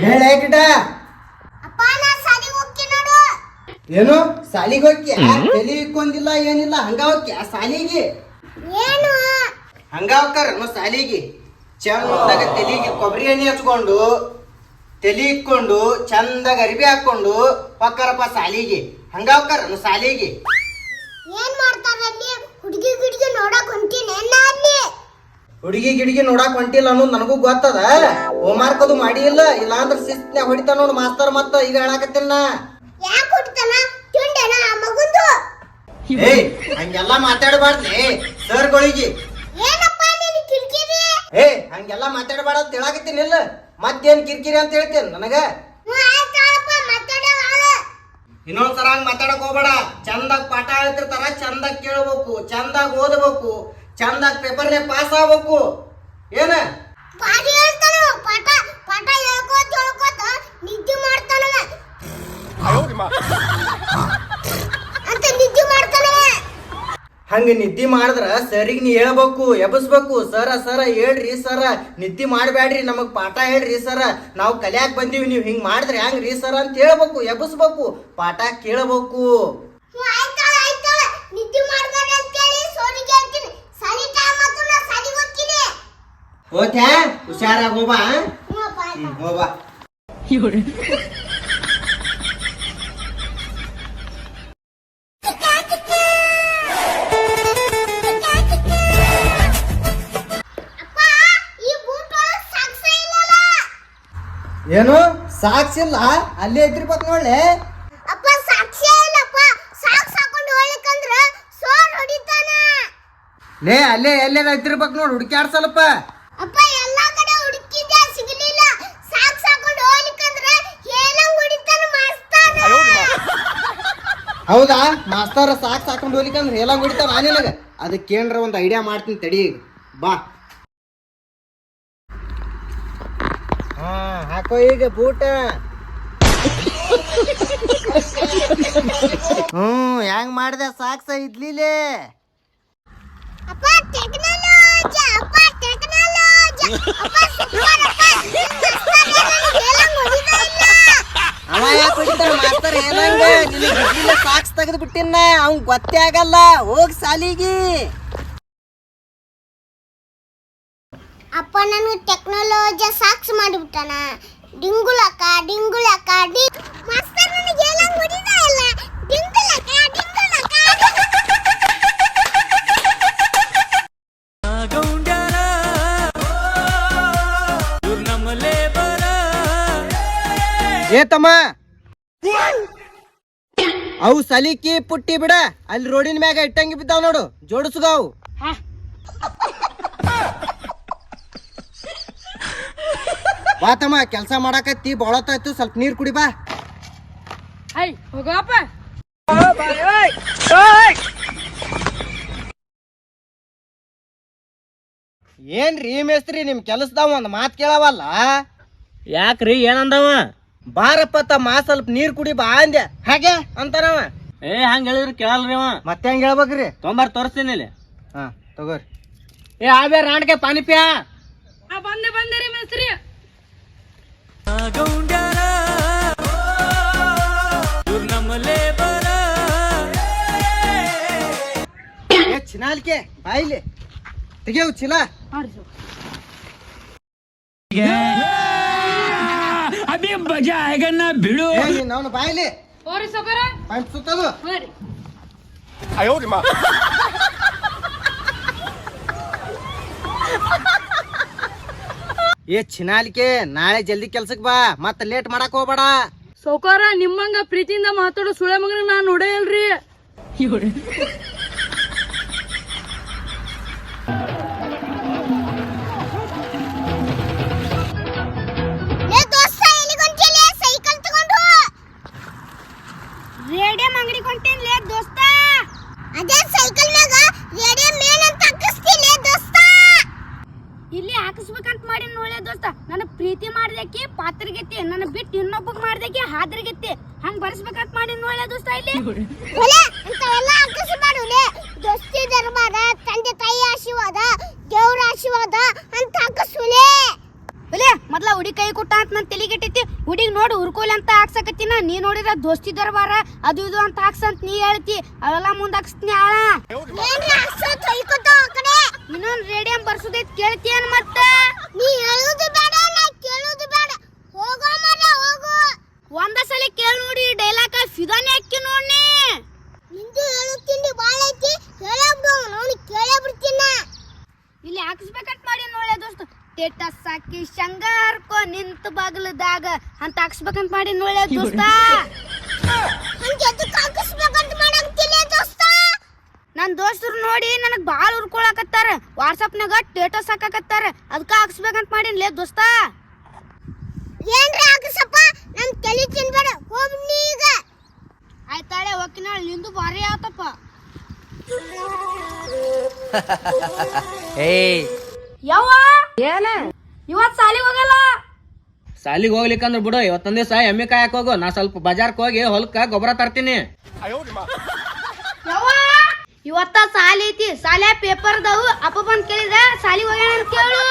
ಹೇಳೇ ಗಿಡ ಏನು? ಸಾಲಿಗೆ ಹೋಗ್ಯ ತಲಿ ಇಕ್ಕೊಂದಿಲ್ಲ ಏನಿಲ್ಲ ಹಂಗ ಹೋಗ್ಯ ಸಾಲಿಗೆ ಏನು? ಹಂಗ ಹೋಗ್ತಾರ ಸಾಲಿಗೆ ಚಂದಾಗ ತಲೆಗೆ ಕೊಬ್ಬರಿ ಎಣ್ಣೆ ಹಚ್ಕೊಂಡು ತಲಿ ಇಕ್ಕೊಂಡು ಚಂದಾಗ ಅರಿಬಿ ಹಾಕೊಂಡು ಪಕ್ಕರಪ್ಪ ಸಾಲಿಗೆ ಹಂಗ ಹೋಗ್ತಾರ ಸಾಲಿಗೆ ಏನ್ ಮಾಡ್ತಾರ ಅಲ್ಲಿ? ಹುಡುಗಿ ಗಿಡಿಗೆ ನೋಡಕ್ ಹೊಂಟೀನಿ ಅಲ್ಲಿ? ಹುಡುಗಿ ಗಿಡಿಗೆ ನೋಡಾಕ್ ಹೊಂಟಿಲ್ಲ ಅನ್ನೋದು ನನಗೂ ಗೊತ್ತದ? ಹೋಮ್ವರ್ಕ್ ಅದು ಮಾಡಿ ಇಲ್ಲ ಇಲ್ಲಾಂದ್ರ ಶಿಸ್ತ್ನ್ಯಾಗ ಹೊಡಿತಾನ ನೋಡು ಮಾಸ್ತರ್ ಮತ್ತ ಈಗ ಹೇಳಾಕತ್ತಿನ ಯಾಕೆ ಹುಡ್ತಾನ? ತಿಂಡೆನ ಆ ಮಗುಂದು? ಏಯ್ ಹಂಗೆಲ್ಲ ಸರ್ ಸರ್ಗಳಿಗೆ. ಏನಪ್ಪ ನೀನು ಕಿರಿಕಿರಿ? ಏ ಹಂಗೆಲ್ಲ ಮಾತಾಡಬೇಡ ಅಂತ ಹೇಳಾಕತ್ತೀನಿ ಇಲ್ಲ. ಮತ್ತೇನ್ ಕಿರಿಕಿರಿ ಅಂತ ಹೇಳ್ತೇನೆ ನನಗ? ಇನ್ನೊಂದ್ಸಲ ಹಂಗ ಮಾತಾಡಕ್ ಹೋಗ್ಬೇಡ. ಚಂದಾಗ ಪಾಠ ಹೇಳ್ತಿರ್ತಾರ ಚಂದಾಗ ಕೇಳ್ಬೇಕು ಚಂದಾಗ ಓದ್ಬೇಕು ಚಂದಾಗ ಪೇಪರ್ನೇ ಪಾಸ್ ಆಗ್ಬೇಕು. ಏನ? ಹಂಗ ನಿದ್ದೆ ಮಾಡಿದ್ರ ಸರಿಗೆ ನೀ ಹೇಳ್ಬೇಕು ಎಬ್ಸ್ಬೇಕು ಸರ ಸರ ಹೇಳ್ರಿ ಸರ ನಿದ್ದೆ ಮಾಡಬೇಡ್ರಿ ನಮಗೆ ಪಾಠ ಹೇಳ್ರಿ ಸರ ನಾವು ಕಲಿಯಾಕ್ ಬಂದೀವಿ ನೀವು ಹಿಂಗೆ ಮಾಡಿದ್ರೆ ಹೆಂಗ್ರಿ ಸರ? ಅಂತ ಹೇಳ್ಬೇಕು ಎಬ್ಸ್ಬೇಕು ಪಾಠ ಕೇಳ್ಬೇಕು. ಹ್ಞೂ ಹೋಬಾ ಆಯ್ತಾಳ ಏನು? ಸಾಕ್ಸಿಲ್ಲ ಅಲ್ಲೇ ಇದ್ರಿರ್ಬೇಕು ನೋಡ್ಲೆ. ಅಪ್ಪ ಸಾಕ್ಷಿ ಇಲ್ಲಪ್ಪ. ಸಾಕ್ಸ್ ಹಾಕೊಂಡು ಹೋಗ್ಲಿಕ್ಕಂದ್ರ ಸೋರ್ ಹೊಡಿತಾನ. ಲೇ ಅಲ್ಲೇ ಎಲ್ಲೇ ಇದ್ದಿರ್ಬೇಕು ನೋಡಿ ಹುಡುಕ್ಯಾಡ್ ಸ್ವಲ್ಪ ಅಪ್ಪ ಎಲ್ಲಾ ಕಡೆ ಹುಡುಕಿದ್ದೆ ಸಿಗಲಿಲ್ಲ. ಸಾಕ್ಸ್ ಹಾಕೊಂಡು ಹೋಗ್ಲಿಕ್ಕಂದ್ರ ಹೇಳಂಗ್ ಹೊಡಿತಾನ ಮಾಸ್ತಾನ. ಹೌದಾ? ಮಾಸ್ತಾರ ಸಾಕ್ ಸಾಕೊಂಡು ಹೋಗ್ಲಿಕ್ಕಂದ್ರೆ ಎಲ್ಲ ಹೊಡಿತಾನ ಅನಿಲಗ ಅದಕ್ಕೆ ಏನ್ರ ಒಂದು ಐಡಿಯಾ ಮಾಡ್ತೀನಿ ತಡಿ ಬಾ. ಹಾ ಹಾಕೋ ಈಗ ಬೂಟ. ಹ್ಮ್ ಹೆಂಗ್ ಮಾಡ್ದೆ? ಸಾಕ್ಸ ಇದ್ಲಿಲೆ. ಅಪ್ಪ ಟೆಕ್ನಾಲಜಿ ಅಪ್ಪ ಟೆಕ್ನಾಲಜಿ. ಅಪ್ಪ ಸೂಪರ್ ಅವ ಯಾಕೆ ಹೊಡಿತಾನ? ಮಾಸ್ತರ್ ಏನಂಗ ನಿನಗೆ ಸಾಕ್ಸ್ ತೆಗೆದು ಬಿಟ್ಟಿನ ಅವ್ನ್ ಗೊತ್ತೇ ಆಗಲ್ಲ. ಹೋಗ್ ಸಾಲಿಗಿ. ಅಪ್ಪ ನನಗೆ ಟೆಕ್ನಾಲಜಿ ಸಾಕ್ಸ್ ಮಾಡಿಬಿಟ್ಟಣ ಡಿಂಗುಲಕ ಡಿಂಗುಲಕ ಡಿ ಮಾಸ್ತರ್ ನನಗೆ ಹೇಳಂಗ್ ಹೊಡಿತಾ ಇಲ್ಲ. ಡಿಂಗುಲಕ ಡಿಂಗುಲಕ ಏ ತಮ್ಮ. ಅವು ಸಲಿಕಿ ಪುಟ್ಟಿ ಬಿಡ. ಅಲ್ಲಿ ರೋಡಿನ ಮ್ಯಾಗ ಇಟ್ಟಂಗಿ ಬಿದ್ದಾವ ನೋಡು. ಜೋಡಿಸ್ಗಾವು ಬಾ ತಮ್ಮ ಕೆಲಸ ಮಾಡಾಕತ್ತಿ ಬಾಳತ್ತಾಯ್ತು ಸ್ವಲ್ಪ ನೀರ್ ಕುಡಿ ಬಾ. ಹೈ ಹೋಗಪ್ಪ. ಏನ್ರಿ ಮೇಸ್ತ್ರಿ ನಿಮ್ ಕೆಲಸದವ ಒಂದ್ ಮಾತ್ ಕೇಳವಲ್ಲ? ಯಾಕ್ರಿ ಏನಂದವ? ಬಾರಪ್ಪ ತಮ್ಮ ಸ್ವಲ್ಪ ನೀರ್ ಕುಡಿ ಬಾ ಅಂದೆ. ಹಾಗೆ ಅಂತಾನವ. ಏ ಹಂಗ ಹೇಳಿದ್ರು ಕೇಳಲ್ರಿ ಅವ. ಮತ್ತೆ ಹೆಂಗ್ ಹೇಳ್ಬೇಕ್ರಿ? ತೊಂಬರ್ ತೋರಿಸ್ತೀನಿ ಇಲ್ಲಿ. ಹಾ ತಗೋರಿ. ಏ ಆಬೇ ರಾಣಕ್ಕೆ ಪಾನಿಪ್ಯಾ. ಆ ಬಂದೆ ಬಂದೆ ರೀ ಮೇಸ್ತ್ರಿ. ಏ ಚಿನಾಲ್ಕೆ ಬಾಯಿಲಿ. ತೆಗಿಯವು ಚಿಲ. ಮಾಡ್ರಿ ಸರ್. ಏ ನೀನ್ ಅವನು ಬಾಯಿಲಿ. ಸುತ್ತದು ಹಾ ರೀ ಏ ಚಿನಾಲಿಕೆ ನಾಳೆ ಜಲ್ದಿ ಕೆಲ್ಸಕ್ಕೆ ಬಾ ಮತ್ತೆ ಲೇಟ್ ಮಾಡಕ್ ಹೋಗ್ಬೇಡ. ಸೌಕಾರ ನಿಮ್ಮಂಗ ಪ್ರೀತಿಯಿಂದ ಮಾತಾಡೋ ಸುಳೆ ಮಗನ ನಾನು ನೋಡೇಲ್ರಿ ರೇಡಿಯಂ ಅಂಗಡಿ ಕೊಂಟೇನ್ ಲೇ ದೋಸ್ತ ಅದೇ ಸೈಕಲ್ ಮ್ಯಾಗ ರೇಡಿಯಂ ಮೇನ್ ಅಂತ ಹಾಕಿಸ್ತಿಲೆ ದೋಸ್ತ ಇಲ್ಲಿ ಹಾಕಿಸ್ಬೇಕಂತ ಮಾಡಿ ನೋಳೆ ದೋಸ್ತ ನನ್ನ ಪ್ರೀತಿ ಮಾಡ್ದಕ್ಕೆ ನನ್ನ ಬಿಟ್ಟು ಇನ್ನೊಬ್ಬಗ್ ಮಾಡ್ದಕ್ಕೆ ಹಾದ್ರಿಗೆತ್ತಿ ಹಂಗ್ ಬರ್ಸ್ಬೇಕಂತ ಮಾಡಿ ನೋಡ ದೋಸ್ತ ಇಲ್ಲಿ? ಒಲೆ ಇಂಥವೆಲ್ಲ ಹಾಕಿಸ್ಬಾಡುಲೆ ದೋಸ್ತಿ ದರ್ಬಾರ ತಂದೆ ತಾಯಿ ಆಶೀರ್ವಾದ ದೇವ್ರ ಆಶೀರ್ವಾದ ಅಂತ ಹಾಕಿಸುಲೆ ಒಲೆ. ಮೊದ್ಲ ಹುಡಿ ಕೈ ಕೊಟ್ಟ ಅಂತ ನನ್ ತಲೆಗೆಟ್ಟೈತಿ ಹುಡಿಗ್ ನೋಡಿ ಹುರ್ಕೋಲಿ ಅಂತ ಹಾಕ್ಸಕತ್ತಿನ. ನೀ ನೋಡಿದ್ರ ದೋಸ್ತಿ ದರ್ಬಾರ ಅದು ಇದು ಅಂತ ಹಾಕ್ಸಂತ ನೀ ಹೇಳ್ತಿ. ಅವೆಲ್ಲ ಮುಂದಾಕ್ಸ್ತೀನಿ ಆಳ ಇನ್ನೊಂದ್ ರೇಡಿಯಂ ಬರ್ಸುದೈತ್ ಕೇಳ್ತೀಯನ್ ಮತ್ತ ನೀ ಹೇಳುದು ಬೇಡ ನಾ ಕೇಳುದು ಬೇಡ ಹೋಗೋ ಮರ ಹೋಗು ಒಂದ ಸಲ ಕೇಳ್ ನೋಡಿ ಡೈಲಾಗ ಫಿದಾನೆ ಹಾಕಿ ನೋಡಿ ನಿಂದು ಹೇಳುತ್ತೀನಿ ಬಾಳ ಐತಿ ಹೇಳಬ್ಡು ನೋಡಿ ಕೇಳೇ ಬಿಡ್ತೀನ ಇಲ್ಲಿ ಹಾಕಿಸ್ಬೇಕಂತ ಮಾಡಿ ನೋಳೆ ದೋಸ್ತ ಸ್ಟೇಟಸ್ ಹಾಕಿ ಶಂಗಾರ್ಕೋ ನಿಂತ ಬಾಗಲದಾಗ ಅಂತ ಹಾಕ್ಸ್ಬೇಕಂತ ಮಾಡಿ ನೋಳೆ ದೋಸ್ತ? ನನ್ನ ದೋಸ್ತರು ನೋಡಿ ನನಗೆ ಭಾಳ ಉರ್ಕೊಳಕತ್ತಾರ. ವಾಟ್ಸಪ್ನಾಗ ಸ್ಟೇಟಸ್ ಹಾಕಕತ್ತಾರ. ಅದಕ್ಕ ಹಾಕ್ಸ್ಬೇಕಂತ ಮಾಡಿನ್ಲೇ ದೋಸ್ತ. ಏನ್ರಿ ಹಾಕಿಸಪ್ಪ? ನನ್ ತಲೆ ತಿನ್ಬೇಡ. ಹೋಗ್ನಿ ಈಗ. ಆಯ್ತಾಳೆ ಹೋಗ್ತೀನಿ ನಿಂದು ಭಾರಿ ಆತಪ್ಪ. ಏಯ್. ಯವ್ವ? ಏನ? ಇವತ್ ಸಾಲಿಗೆ ಹೋಗಲ್ಲ? ಸಾಲಿಗೆ ಹೋಗ್ಲಿಕ್ಕಂದ್ರ ಬಿಡು ಇವತ್ತೊಂದ್ ದಿವಸ ಎಮ್ಮೆ ಕಾಯಕ್ ಹೋಗು. ನಾ ಸ್ವಲ್ಪ ಬಜಾರ್ಕ್ ಹೋಗಿ ಹೊಲಕ್ಕ ಗೊಬ್ಬರ ತರ್ತೀನಿ. ಇವತ್ತ ಸಾಲಿ ಐತಿ ಸಾಲೆ ಪೇಪರ್ ಅದಾವು ಅಪ್ಪ ಬಂದ್ ಕೇಳಿದ್ರೆ ಸಾಲಿ ಹೋಗ್ಯಾನ ಅಂತ ಕೇಳು.